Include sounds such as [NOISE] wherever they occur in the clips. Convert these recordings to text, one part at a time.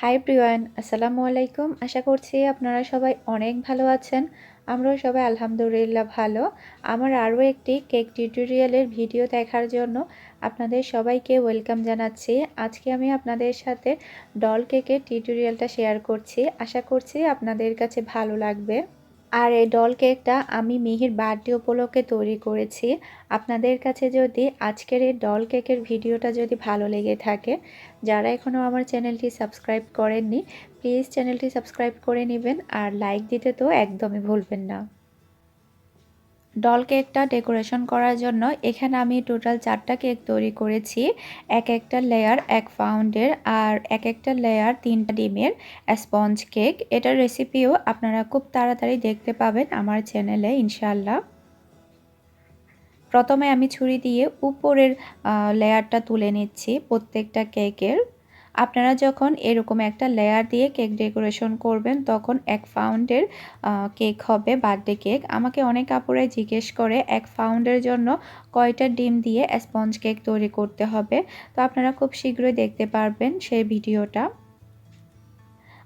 High Priyan আসসালামু আলাইকুম। আশা করছি আপনারা সবাই অনেক ভালো আছেন। আমরাও সবাই আলহামদুলিল্লাহ ভালো। আমার আরও একটি কেক টিউটোরিয়ালের ভিডিও দেখার জন্য আপনাদের সবাইকে ওয়েলকাম জানাচ্ছি। আজকে আমি আপনাদের সাথে ডল কেকের টিউটোরিয়ালটা শেয়ার করছি। আশা করছি আপনাদের কাছে ভালো লাগবে। আর এই ডল কেকটা আমি মিহির বার্থডে উপলক্ষে তৈরি করেছি। আপনাদের কাছে যদি আজকের এই ডল কেকের ভিডিওটা যদি ভালো লেগে থাকে, যারা এখনও আমার চ্যানেলটি সাবস্ক্রাইব করেননি প্লিজ চ্যানেলটি সাবস্ক্রাইব করে নেবেন আর লাইক দিতে তো একদমই ভুলবেন না। ডল কেকটা ডেকোরেশন করার জন্য এখানে আমি টোটাল চারটা কেক তৈরি করেছি। এক একটা লেয়ার এক পাউন্ডের আর এক একটা লেয়ার তিনটা ডিমের স্পঞ্জ কেক এটার রেসিপিও আপনারা খুব তাড়াতাড়ি দেখতে পাবেন আমার চ্যানেলে ইনশাল্লাহ প্রথমে আমি ছুরি দিয়ে উপরের লেয়ারটা তুলে নিচ্ছি প্রত্যেকটা কেকের আপনারা যখন এরকম একটা লেয়ার দিয়ে কেক ডেকোরেশন করবেন, তখন এক পাউন্ডের কেক হবে বার্থডে কেক আমাকে অনেক আপুরাই জিজ্ঞেস করে, এক পাউন্ডের জন্য কয়টা ডিম দিয়ে স্পঞ্জ কেক তৈরি করতে হবে? তো আপনারা খুব শীঘ্রই দেখতে পারবেন সেই ভিডিওটা।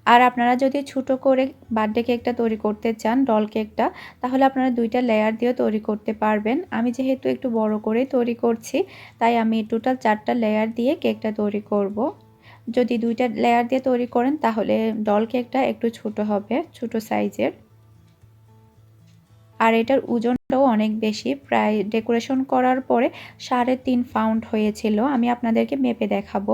আর আপনারা যদি ছোটো করে বার্থডে কেকটা তৈরি করতে চান ডল কেকটা তাহলে আপনারা দুইটা লেয়ার দিয়েও তৈরি করতে পারবেন। আমি যেহেতু একটু বড় করে তৈরি করছি, তাই আমি টোটাল চারটা লেয়ার দিয়ে কেকটা তৈরি করব। যদি দুইটা লেয়ার দিয়ে তৈরি করেন, তাহলে ডল কেকটা একটু ছোট হবে, ছোট সাইজের আর এটার ওজনটাও অনেক বেশি। প্রায় ডেকোরেশন করার পরে সাড়ে তিন পাউন্ড হয়েছিল। আমি আপনাদেরকে মেপে দেখাবো।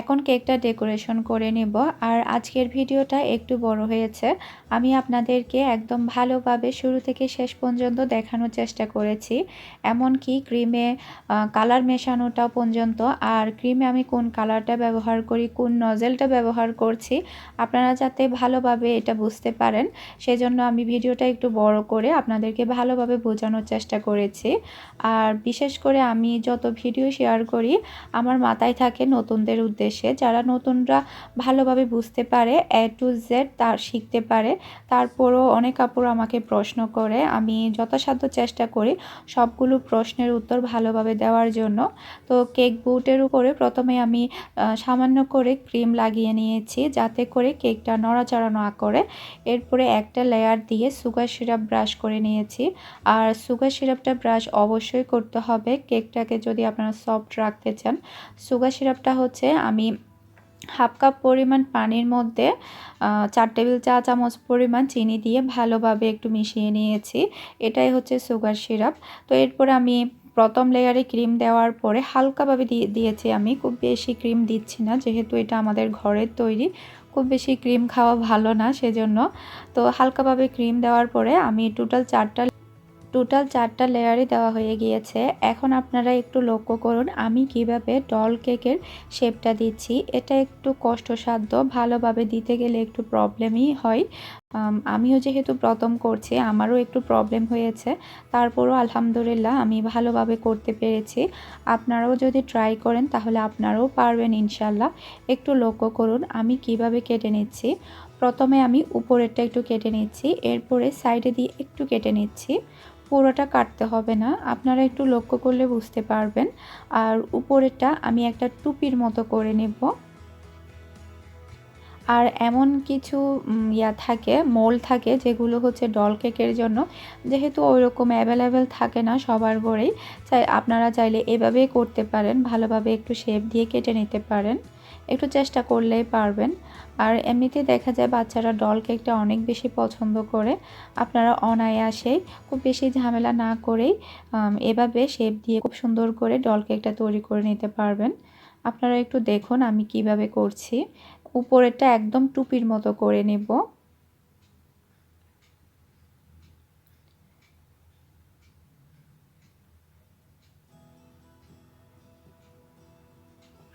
এখন কেকটা ডেকোরেশন করে নেব। আর আজকের ভিডিওটা একটু বড় হয়েছে। আমি আপনাদেরকে একদম ভালোভাবে শুরু থেকে শেষ পর্যন্ত দেখানোর চেষ্টা করেছি। এমনকি ক্রিমে কালার মেশানোটা পর্যন্ত। আর ক্রিমে আমি কোন কালারটা ব্যবহার করি, কোন নজেলটা ব্যবহার করছি, আপনারা যাতে ভালোভাবে এটা বুঝতে পারেন, সেজন্য আমি ভিডিওটা একটু বড় করে আপনাদেরকে ভালোভাবে বোঝানোর চেষ্টা করেছি। আর বিশেষ করে আমি যত ভিডিও শেয়ার করি, আমার মাথায় থাকে নতুনদের উদ্দেশ্যে উদ্দেশ্যে যারা নতুনরা ভালোভাবে বুঝতে পারে এ টু জেড তার শিখতে পারে। তারপরও অনেক কাপড় আমাকে প্রশ্ন করে, আমি যথাসাধ্য চেষ্টা করি সবগুলো প্রশ্নের উত্তর ভালোভাবে দেওয়ার জন্য। তো কেক বুটের উপরে প্রথমে আমি সামান্য করে ক্রিম লাগিয়ে নিয়েছি যাতে করে কেকটা নড়াচড়া না করে। এরপরে একটা লেয়ার দিয়ে সুগার সিরাপ ব্রাশ করে নিয়েছি। আর সুগার সিরাপটা ব্রাশ অবশ্যই করতে হবে। কেকটাকে যদি আপনারা সফট রাখতে চান সুগার সিরাপটা হচ্ছে আমি হাফ কাপ পরিমাণ পানির মধ্যে চার টেবিল চা চামচ পরিমাণ চিনি দিয়ে ভালোভাবে একটু মিশিয়ে নিয়েছি। এটাই হচ্ছে সুগার সিরাপ। তো এরপর আমি প্রথম লেয়ারে ক্রিম দেওয়ার পরে হালকাভাবে দিয়ে, দিয়েছি আমি। খুব বেশি ক্রিম দিচ্ছি না, যেহেতু এটা আমাদের ঘরের তৈরি। খুব বেশি ক্রিম খাওয়া ভালো না, সেজন্য। তো হালকাভাবে ক্রিম দেওয়ার পরে আমি টোটাল চারটা টোটাল চারটা লেয়ারই দেওয়া হয়ে গিয়েছে। এখন আপনারা একটু লক্ষ্য করুন, আমি কীভাবে ডল কেকের শেপটা দিচ্ছি। এটা একটু কষ্টসাধ্য, ভালোভাবে দিতে গেলে একটু প্রবলেমই হয়। আমিও যেহেতু প্রথম করছি, আমারও একটু প্রবলেম হয়েছে। তারপরও আলহামদুলিল্লাহ, আমি ভালোভাবে করতে পেরেছি। আপনারাও যদি ট্রাই করেন, তাহলে আপনারাও পারবেন ইনশাল্লাহ একটু লক্ষ্য করুন, আমি কীভাবে কেটে নিচ্ছি। প্রথমে আমি উপরেরটা একটু কেটে নিচ্ছি, এরপরে সাইডে দিয়ে একটু কেটে নিচ্ছি। পুরোটা কাটতে হবে না। আপনারা একটু লক্ষ্য করলে বুঝতে পারবেন। আর উপরেরটা আমি একটা টুপির মতো করে নেব। আর এমন কিছু ইয়া থাকে, মোল থাকে, যেগুলো হচ্ছে ডল কেকের জন্য। যেহেতু ওই রকম অ্যাভেলেবেল থাকে না সবার ঘরেই চাই আপনারা চাইলে এভাবেই করতে পারেন। ভালোভাবে একটু শেপ দিয়ে কেটে নিতে পারেন। একটু চেষ্টা করলেই পারবেন। আর এমনিতে দেখা যায় বাচ্চারা ডল কেকটা অনেক বেশি পছন্দ করে। আপনারা অনায়াসেই খুব বেশি ঝামেলা না করেই এভাবে শেপ দিয়ে খুব সুন্দর করে ডল কেকটা তৈরি করে নিতে পারবেন। আপনারা একটু দেখুন আমি কীভাবে করছি। উপরেরটা একদম টুপির মতো করে নেব।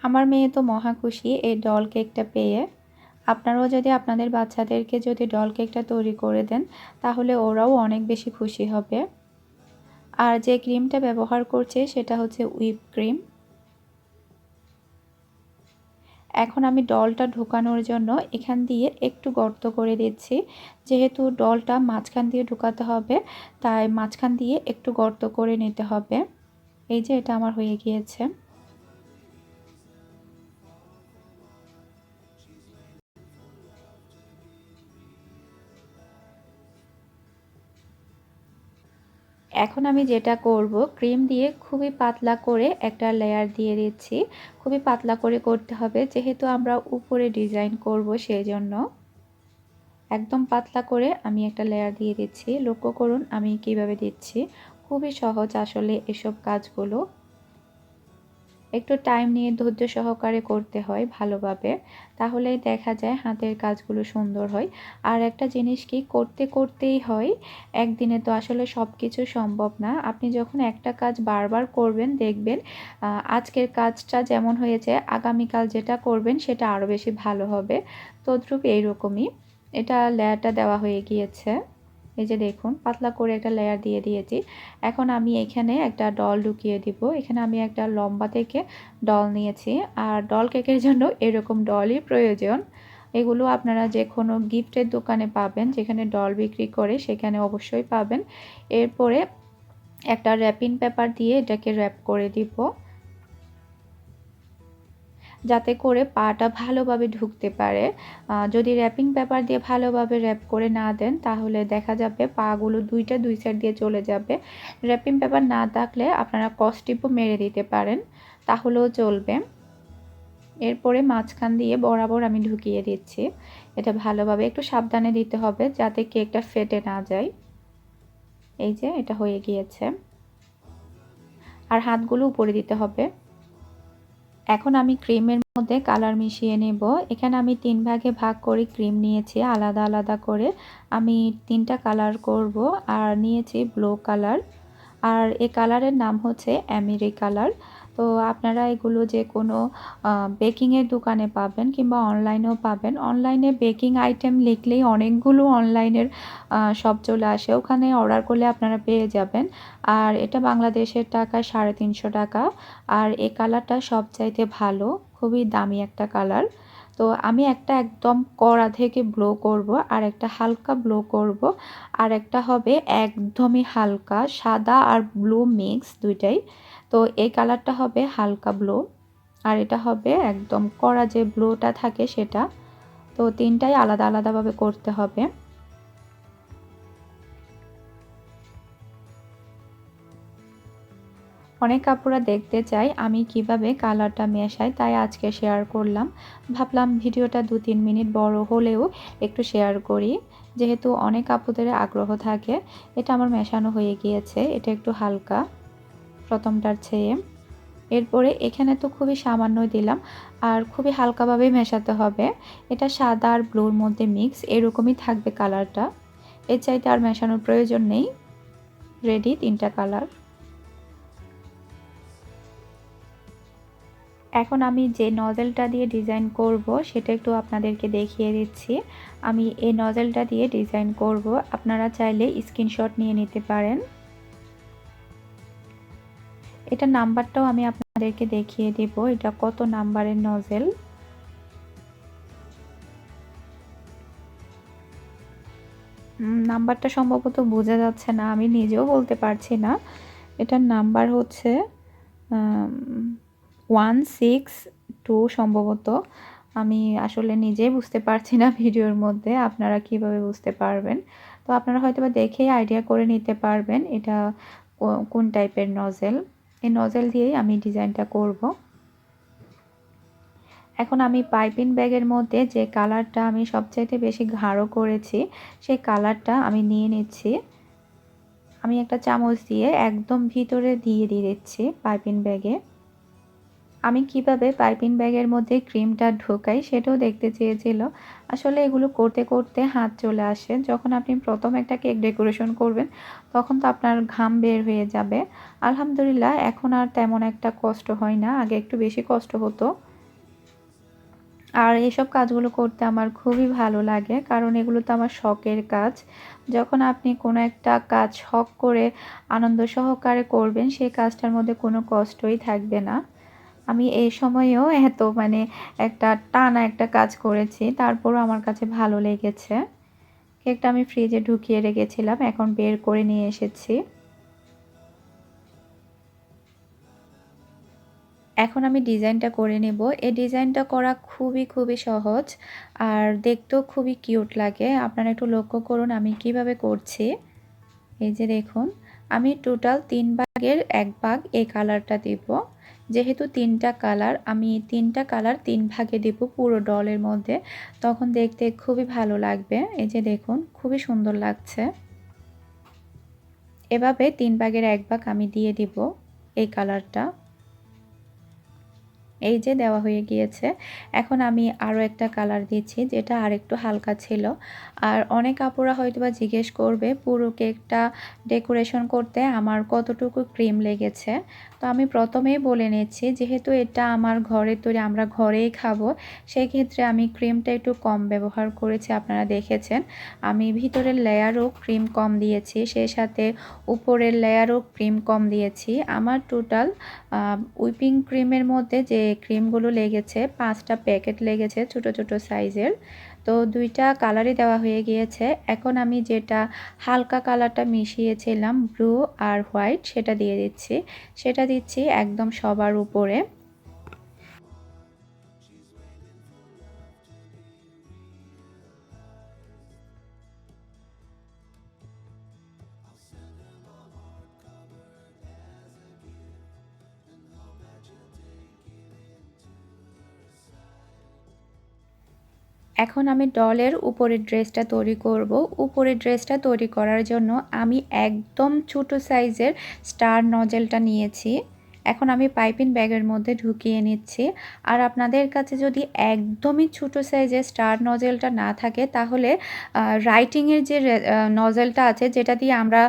আমার মেয়ে তো মহা খুশি এই ডল কেকটা পেয়ে। আপনারাও যদি আপনাদের বাচ্চাদেরকে যদি ডল কেকটা তৈরি করে দেন, তাহলে ওরাও অনেক বেশি খুশি হবে। আর যে ক্রিমটা ব্যবহার করছে, সেটা হচ্ছে হুইপ ক্রিম এখন আমি ডলটা ঢোকানোর জন্য এখান দিয়ে একটু গর্ত করে দিচ্ছি। যেহেতু ডলটা মাঝখান দিয়ে ঢুকাতে হবে, তাই মাঝখান দিয়ে একটু গর্ত করে নিতে হবে। এই যে এটা আমার হয়ে গিয়েছে। এখন আমি যেটা করব, ক্রিম দিয়ে খুবই পাতলা করে একটা লেয়ার দিয়ে দিচ্ছি। খুবই পাতলা করে করতে হবে, যেহেতু আমরা উপরে ডিজাইন করব সেই জন্য একদম পাতলা করে আমি একটা লেয়ার দিয়ে দিচ্ছি। লক্ষ্য করুন আমি কীভাবে দিচ্ছি। খুবই সহজ আসলে এসব কাজগুলো। একটু টাইম নিয়ে ধৈর্য সহকারে করতে হয় ভালোভাবে, তাহলেই দেখা যায় হাতের কাজগুলো সুন্দর হয়। আর একটা জিনিস কি, করতে করতেই হয়, একদিনে তো আসলে সব কিছু সম্ভব না। আপনি যখন একটা কাজ বারবার করবেন, দেখবেন আজকের কাজটা যেমন হয়েছে, আগামীকাল যেটা করবেন সেটা আরও বেশি ভালো হবে। তদ্রুপ এইরকমই। এটা লেয়ারটা দেওয়া হয়ে গিয়েছে। এই যে দেখুন, পাতলা করে একটা লেয়ার দিয়ে দিয়েছি। এখন আমি এখানে একটা ডল ঢুকিয়ে দিব। এখানে আমি একটা লম্বা থেকে ডল নিয়েছি। আর ডল কেকের জন্য এরকম ডলই প্রয়োজন। এগুলো আপনারা যে কোনো গিফটের দোকানে পাবেন, যেখানে ডল বিক্রি করে সেখানে অবশ্যই পাবেন। এরপরে একটা র্যাপিং পেপার দিয়ে এটাকে র্যাপ করে দিব। যাতে করে পাটা ভালোভাবে ঢুকতে পারে। যদি র্যাপিং পেপার দিয়ে ভালোভাবে র্যাপ করে না দেন, তাহলে দেখা যাবে পাগুলো দুইটা দুই সাইড দিয়ে চলে যাবে। র্যাপিং পেপার না থাকলে আপনারা কস্টিপও মেরে দিতে পারেন, তাহলেও চলবে। এরপরে মাঝখান দিয়ে বরাবর আমি ঢুকিয়ে দিচ্ছি। এটা ভালোভাবে একটু সাবধানে দিতে হবে যাতে কেকটা ফেটে না যায়। এই যে, এটা হয়ে গিয়েছে। আর হাতগুলো উপরে দিতে হবে। এখন আমি ক্রিমের মধ্যে কালার মিশিয়ে নেব। এখানে আমি তিন ভাগে ভাগ করে ক্রিম নিয়েছি, আলাদা আলাদা করে। আমি তিনটা কালার করব আর নিয়েছি ব্লু কালার। আর এ কালারের নাম হচ্ছে অ্যামিরি কালার। তো আপনারা এগুলো যে কোনো বেকিংয়ের দোকানে পাবেন কিংবা অনলাইনেও পাবেন। অনলাইনে বেকিং আইটেম লিখলেই অনেকগুলো অনলাইনের সব চলে আসে। ওখানে অর্ডার করলে আপনারা পেয়ে যাবেন। আর এটা বাংলাদেশের টাকা সাড়ে তিনশো টাকা। আর এই কালারটা সবচাইতে ভালো, খুবই দামি একটা কালার তো আমি একটা একদম কড়া থেকে ব্লো করব, আর একটা হালকা ব্লো করব, আর একটা হবে একদমই হালকা সাদা আর ব্লু মিক্স দুইটাই। তো এই কালারটা হবে হালকা ব্লু আর এটা হবে একদম কড়া যে ব্লোটা থাকে সেটা। তো তিনটাই আলাদা আলাদাভাবে করতে হবে। অনেক কাপড়া দেখতে চাই, আমি কীভাবে কালারটা মেশাই তাই আজকে শেয়ার করলাম। ভাবলাম ভিডিওটা দু তিন মিনিট বড় হলেও একটু শেয়ার করি, যেহেতু অনেক কাপড়দের আগ্রহ থাকে, এটা আমার মেশানো হয়ে গিয়েছে, এটা একটু হালকা প্রথমটার চেয়ে। এরপরে এখানে তো খুবই সামান্য দিলাম, আর খুবই হালকাভাবেই মেশাতে হবে, এটা সাদা আর ব্লুর মধ্যে মিক্স এরকমই থাকবে কালারটা। এর চাইতে আর মেশানোর প্রয়োজন নেই। রেডি তিনটা কালার। এখন আমি যে নজেলটা দিয়ে ডিজাইন করব, সেটা একটু আপনাদেরকে দেখিয়ে দিচ্ছি। আমি এই নজেলটা দিয়ে ডিজাইন করব। আপনারা চাইলে স্ক্রিনশট নিয়ে নিতে পারেন। এটা নাম্বারটাও আমি আপনাদেরকে দেখিয়ে দেব, এটা কত নাম্বারের নজেল নাম্বারটা সম্ভবত বোঝা যাচ্ছে না, আমি নিজেও বলতে পারছি না। এটার নাম্বার হচ্ছে ওয়ান সিক্স টু সম্ভবত। আমি আসলে নিজেই বুঝতে পারছি না ভিডিওর মধ্যে, আপনারা কীভাবে বুঝতে পারবেন? তো আপনারা হয়তো বা দেখেই আইডিয়া করে নিতে পারবেন এটা কোন টাইপের নজেল। এই নজেল দিয়েই আমি ডিজাইনটা করব। এখন আমি পাইপিং ব্যাগের মধ্যে যে কালারটা আমি সবচাইতে বেশি গাঢ় করেছি, সেই কালারটা আমি নিয়ে নিচ্ছি। আমি একটা চামচ দিয়ে একদম ভিতরে দিয়ে দিয়ে দিচ্ছি পাইপিং ব্যাগে। আমি কীভাবে পাইপিং ব্যাগের মধ্যে ক্রিমটা ঢোকাই সেটাও দেখতে চেয়েছিল। আসলে এগুলো করতে করতে হাত চলে আসে। যখন আপনি প্রথম একটা কেক ডেকোরেশন করবেন, তখন তো আপনার ঘাম বের হয়ে যাবে। আলহামদুলিল্লাহ, এখন আর তেমন একটা কষ্ট হয় না। আগে একটু বেশি কষ্ট হতো। আর এসব কাজগুলো করতে আমার খুবই ভালো লাগে, কারণ এগুলো তো আমার শখের কাজ। যখন আপনি কোনো একটা কাজ শখ করে আনন্দ সহকারে করবেন, সেই কাজটার মধ্যে কোনো কষ্টই থাকবে না। আমি এই সময়েও এত মানে একটা টানা একটা কাজ করেছি, তারপরও আমার কাছে ভালো লেগেছে। কেকটা আমি ফ্রিজে ঢুকিয়ে রেখেছিলাম, এখন বের করে নিয়ে এসেছি। এখন আমি ডিজাইনটা করে নেব। এই ডিজাইনটা করা খুবই খুবই সহজ আর দেখতেও খুবই কিউট লাগে। আপনারা একটু লক্ষ্য করুন আমি কীভাবে করছি। এই যে দেখুন, আমি টোটাল তিন ভাগের এক ভাগ এই কালারটা দিব। যেহেতু তিনটা কালার, আমি তিনটা কালার তিন ভাগে দেব পুরো ডলের মধ্যে। তখন দেখতে খুবই ভালো লাগবে। এই যে দেখুন, খুবই সুন্দর লাগছে। এভাবে তিন ভাগের এক ভাগ আমি দিয়ে দিব এই কালারটা। এই যে দেওয়া হয়ে গিয়েছে। এখন আমি আরও একটা কালার দিচ্ছি, যেটা আর একটু হালকা ছিল। আর অনেক আপুরা হয়তো বা জিজ্ঞেস করবে, পুরো কেকটা ডেকোরেশন করতে আমার কতটুকু ক্রিম লেগেছে? তো আমি প্রথমেই বলে নিচ্ছি, যেহেতু এটা আমার ঘরে তৈরি, আমরা ঘরেই খাব সেই ক্ষেত্রে আমি ক্রিমটা একটু কম ব্যবহার করেছি, আপনারা দেখেছেন। আমি ভিতরের লেয়ারও ক্রিম কম দিয়েছি সেই সাথে উপরের লেয়ারও ক্রিম কম দিয়েছি। আমার টোটাল উইপিং ক্রিমের মধ্যে যে ক্রিমগুলো লেগেছে, পাঁচটা প্যাকেট লেগেছে ছোট ছোট সাইজের তো দুইটা কালারই দেওয়া হয়ে গিয়েছে। এখন আমি যেটা হালকা কালারটা মিশিয়েছিলাম ব্লু আর হোয়াইট সেটা দিয়ে দিচ্ছি। সেটা দিচ্ছি একদম সবার উপরে। এখন আমি ডলের উপরের ড্রেসটা তৈরি করব। উপরের ড্রেসটা তৈরি করার জন্য আমি একদম ছোট সাইজের স্টার নজেলটা নিয়েছি। এখন আমি পাইপিং ব্যাগের মধ্যে ঢুকিয়ে নিচ্ছি। আর আপনাদের কাছে যদি একদমই ছোটো সাইজের স্টার নজেলটা না থাকে, তাহলে রাইটিংয়ের যে নজেলটা আছে, যেটা দিয়ে আমরা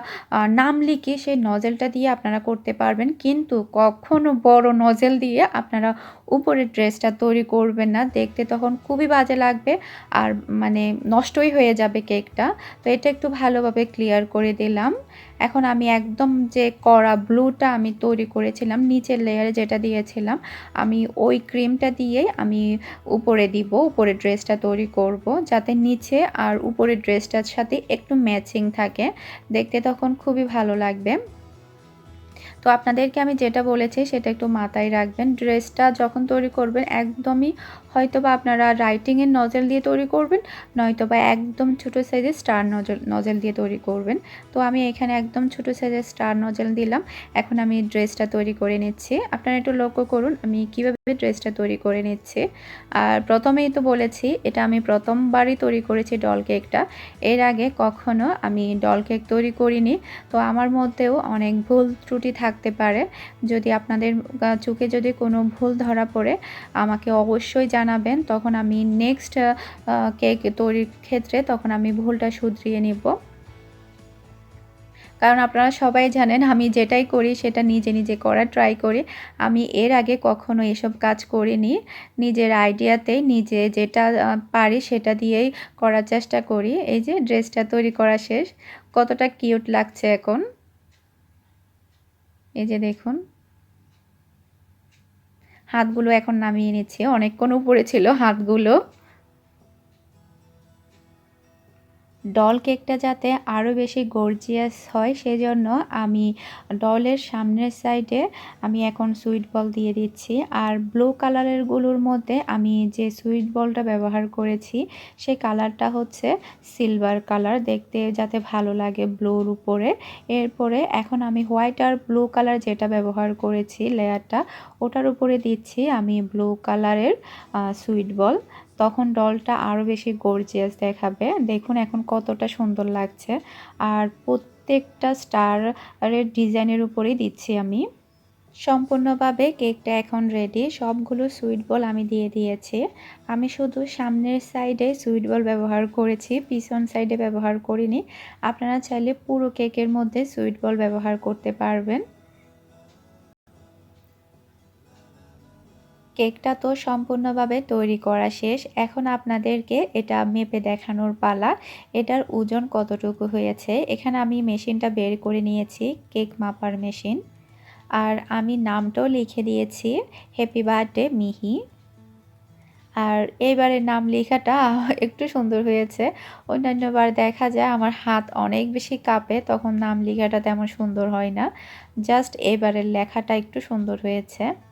নাম লিখি, সেই নজেলটা দিয়ে আপনারা করতে পারবেন। কিন্তু কখনো বড় নজেল দিয়ে আপনারা উপরের ড্রেসটা তৈরি করবেন না। দেখতে তখন খুবই বাজে লাগবে আর মানে নষ্টই হয়ে যাবে কেকটা। তো এটা একটু ভালোভাবে ক্লিয়ার করে দিলাম। এখন আমি একদম যে কড়া ব্লুটা আমি তৈরি করেছিলাম, নিচের লেয়ারে যেটা দিয়েছিলাম, আমি ওই ক্রিমটা দিয়েই আমি উপরে দিব, উপরে ড্রেসটা তৈরি করব, যাতে নিচে আর উপরের ড্রেসটার সাথে একটু ম্যাচিং থাকে। দেখতে তখন খুবই ভালো লাগবে। তো আপনাদেরকে আমি যেটা বলেছি সেটা একটু মাথায় রাখবেন ড্রেসটা যখন তৈরি করবেন একদমই হয়তো বা আপনারা রাইটিংয়ের নজেল দিয়ে তৈরি করবেন নয়তো বা একদম ছোটো সাইজের স্টার নজল নজেল দিয়ে তৈরি করবেন। তো আমি এখানে একদম ছোটো সাইজের স্টার নজেল দিলাম। এখন আমি ড্রেসটা তৈরি করে নিচ্ছি। আপনারা একটু লক্ষ্য করুন, আমি কীভাবে ড্রেসটা তৈরি করে নিচ্ছি। আর প্রথমেই তো বলেছি, এটা আমি প্রথমবারই তৈরি করেছি ডল কেকটা এর আগে কখনো আমি ডল কেক তৈরি করিনি। তো আমার মধ্যেও অনেক ভুল ত্রুটি থাকতে পারে। যদি আপনাদের চোখে যদি কোনো ভুল ধরা পড়ে, আমাকে অবশ্যই জানাবেন তখন আমি নেক্সট কেক তৈরির ক্ষেত্রে তখন আমি ভুলটা শুধরিয়ে নিব। কারণ আপনারা সবাই জানেন, আমি যেটাই করি সেটা নিজে নিজে করার ট্রাই করি। আমি এর আগে কখনো এসব কাজ করিনি। নিজের আইডিয়াতেই নিজে যেটা পারি সেটা দিয়েই করার চেষ্টা করি। এই যে ড্রেসটা তৈরি করা শেষ, কতটা কিউট লাগছে এখন। এই যে দেখুন। হাতগুলো এখন নামিয়ে নিচ্ছে। অনেকক্ষণ উপরে ছিল হাতগুলো। ডল কেকটা যাতে আরও বেশি গর্জিয়াস হয়, সেজন্য আমি ডলের সামনের সাইডে আমি এখন সুইট বল দিয়ে দিচ্ছি। আর ব্লু কালারেরগুলোর মধ্যে আমি যে সুইট বলটা ব্যবহার করেছি সেই কালারটা হচ্ছে সিলভার কালার দেখতে যাতে ভালো লাগে ব্লুর উপরে। এরপরে এখন আমি হোয়াইট আর ব্লু কালার যেটা ব্যবহার করেছি লেয়ারটা ওটার উপরে দিচ্ছি আমি ব্লু কালারের সুইট বল তখন ডলটা আরও বেশি গর্জিয়াস দেখাবে। দেখুন এখন কতটা সুন্দর লাগছে। আর প্রত্যেকটা স্টারের ডিজাইনের উপরেই দিচ্ছি আমি। সম্পূর্ণভাবে কেকটা এখন রেডি সবগুলো সুইট বল আমি দিয়ে দিয়েছি। আমি শুধু সামনের সাইডে সুইট বল ব্যবহার করেছি, পিছন সাইডে ব্যবহার করিনি। আপনারা চাইলে পুরো কেকের মধ্যে সুইট বল ব্যবহার করতে পারবেন। কেকটা তো সম্পূর্ণভাবে তৈরি করা শেষ। এখন আপনাদেরকে এটা মেপে দেখানোর পালা। এটার ওজন কতটুকু হয়েছে? এখানে আমি মেশিনটা বের করে নিয়েছি, কেক মাপার মেশিন। আর আমি নামটাও লিখে দিয়েছি হ্যাপি বার্থডে মিহি। আর এইবারের নাম লেখাটা [LAUGHS] একটু সুন্দর হয়েছে। অন্যান্যবার দেখা যায় আমার হাত অনেক বেশি কাঁপে, তখন নাম লেখাটা তেমন সুন্দর হয় না। জাস্ট এবারের লেখাটা একটু সুন্দর হয়েছে।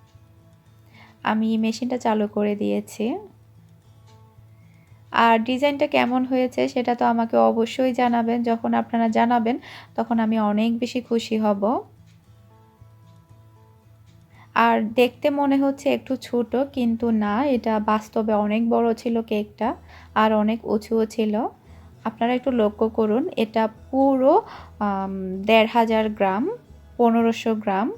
আমি মেশিনটা চালু করে দিয়েছি। আর ডিজাইনটা কেমন হয়েছে সেটা তো আমাকে অবশ্যই জানাবেন। যখন আপনারা জানাবেন, তখন আমি অনেক বেশি খুশি হব। আর দেখতে মনে হচ্ছে একটু ছোট, কিন্তু না, এটা বাস্তবে অনেক বড় ছিল কেকটা, আর অনেক উঁচুও ছিল। আপনারা একটু লক্ষ্য করুন, এটা পুরো দেড় হাজার গ্রাম, পনেরোশো গ্রাম।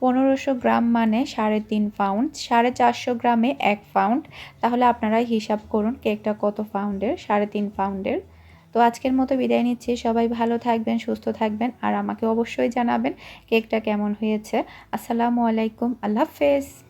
পনেরোশো গ্রাম মানে সাড়ে তিন পাউন্ড, সাড়ে চারশো গ্রামে এক পাউন্ড। তাহলে আপনারা হিসাব করুন কেকটা কত পাউন্ডের, সাড়ে তিন পাউন্ডের। তো আজকের মতো বিদায় নিচ্ছি। সবাই ভালো থাকবেন, সুস্থ থাকবেন, আর আমাকে অবশ্যই জানাবেন কেকটা কেমন হয়েছে। আসসালামু আলাইকুম, আল্লাহ হাফেজ।